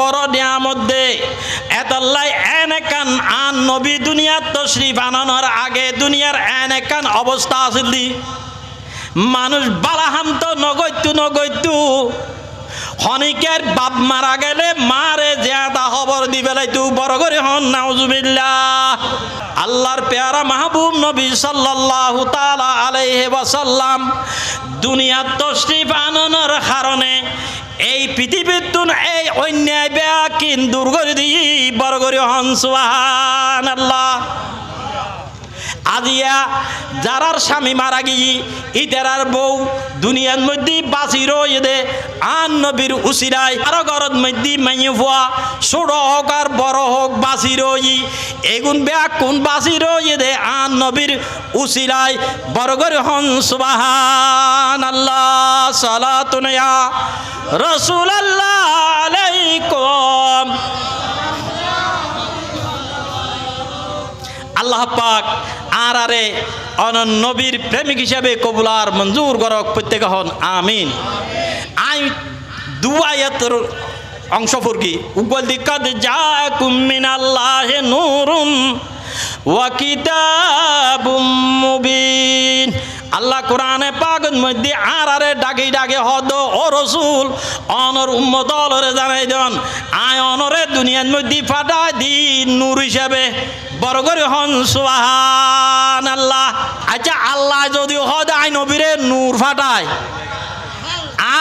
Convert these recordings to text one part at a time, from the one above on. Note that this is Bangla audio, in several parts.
বড় নিয়ামত দে। এতল্লাই এন একান আন নবী দুনিয়ার তশরিফ আনানোর আগে দুনিয়ার এন একান অবস্থা আছিল মানুষ বালাহাম তো নগৈতু নগৈতু। হনিকের বাপ মারা গেলে মারে জিয়াদা খবর দি বেলাইতু বড় করে হন, নাউজুবিল্লাহ। আল্লাহর পেয়ারা মাহবুব নবী সাল্লাল্লাহু তাআলা আলাইহি ওয়াসাল্লাম দুনিয়ার তশরিফ আনানোর কারণে এই পৃথিবীর তুন এই অন্যায় ব্যাকিন দূর করে দিই বড় করে হন, সুবহানাল্লাহ। আজিয়া, যারার স্বামী মারা গিয়ে ইতারার বউ দুনিয়ার মধ্যে বাঁচি রয়ে দে আন নবীর উসিরাই আরও ঘরত মধ্যে মাইয়ে ফুয়া ছোট হোক আর বড় হোক বাঁচি রই এগুন ব্যাগ কোন বাঁচি রয়ে দে আন নবীর উসিরাই বড় করে হন আল্লাহ আল্লাহ পাক আর আরে অনন প্রেমিক হিসাবে কবুলার মঞ্জুর গরক প্রত্যেক হন, আমিন। আই দুয়ায়াতের অংশ ফুরকি উগল দিকাদ যা কুমিন আল্লাহ নূরুন ওয়া কিতাবুম মুবিন। আল্লাহ কোরআনে পাগন মধ্যে আর আরে ডাকি ডাকে হদ, ও রসুল, অনর উম্মত অলরে জানাই দেন, আয় অনরে দুনিয়ার মধ্যে ফাটাই দি নূর হিসাবে। বড় করে হন সুহান আল্লাহ আচ্ছা আল্লাহ যদি হদ আই নবীরে নূর ফাটায়।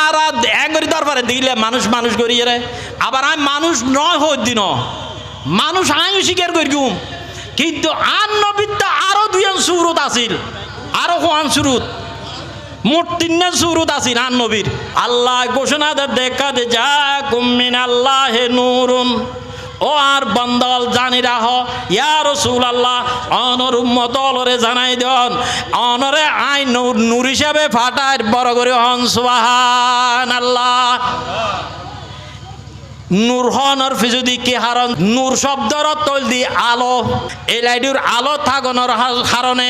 আর একবারই দরবারে দিলে মানুষ মানুষ করিয়ে রে আবার আমি মানুষ নয় হই দিন মানুষ আমিও স্বীকার করি কিন্তু আন নবীর তো আরও দুজন সুরত আছিল। কোয়ান সুরত। মোট তিন সুরত আছিল আন নবীর। আল্লাহ ঘোষণা দেখা দে যা কুমিন আল্লাহ নুরুন। ও আর বন্দল জানি রাহ, ইয়া রসুল আল্লাহ অনর উম্মত অলরে জানাই দেন। অনরে আই নূর নূর হিসাবে ফাটায়, বড় করে হন সুবাহান আল্লাহ নূর হনর ফিজুদি কি হারন, নূর শব্দর তৈল দি আলো। এই লাইডুর আলো থাকনের কারণে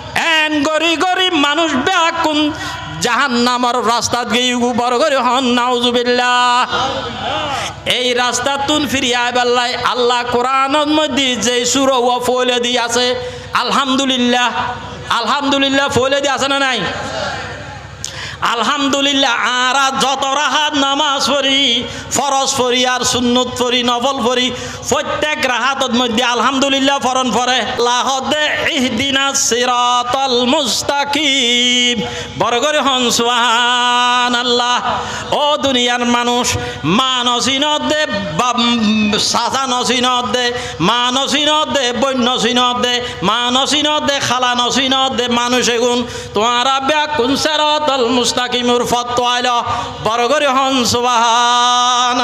এন গরি গরি মানুষ ব্যাকুন জাহান নামর রাস্তা গিয়ে বড় করে হন নাউজুবিল্লা এই রাস্তা তুন ফিরিয়া বেল্লাই আল্লাহ কোরআনের মধ্যে যে সুর ও ফলে দিয়ে আছে আলহামদুলিল্লাহ। আলহামদুলিল্লাহ ফলে দিয়ে আছে না নাই? আলহামদুলিল্লাহ, আরা যত রাহাত নামাজ পড়ি, ফরজ পড়ি আর সুন্নত পড়ি, নফল পড়ি, প্রত্যেক রাহাতর মধ্যে আলহামদুলিল্লাহ ফরন পরে লাহদে ইহদিনা সিরাতাল মুস্তাকিম। বড় করে হন সুবহান আল্লাহ ও দুনিয়ার মানুষ মা নসিনত দে সাজা নসিনত দে মা নসিনত দে বন্য দে মানসিনত দে খালা নসিনত দে মানুষ এগুন তোমারা ব্যাকুন সেরাতাল মুস্তাকিমুর ফতোয়াইল বড় করে হন সুবহান।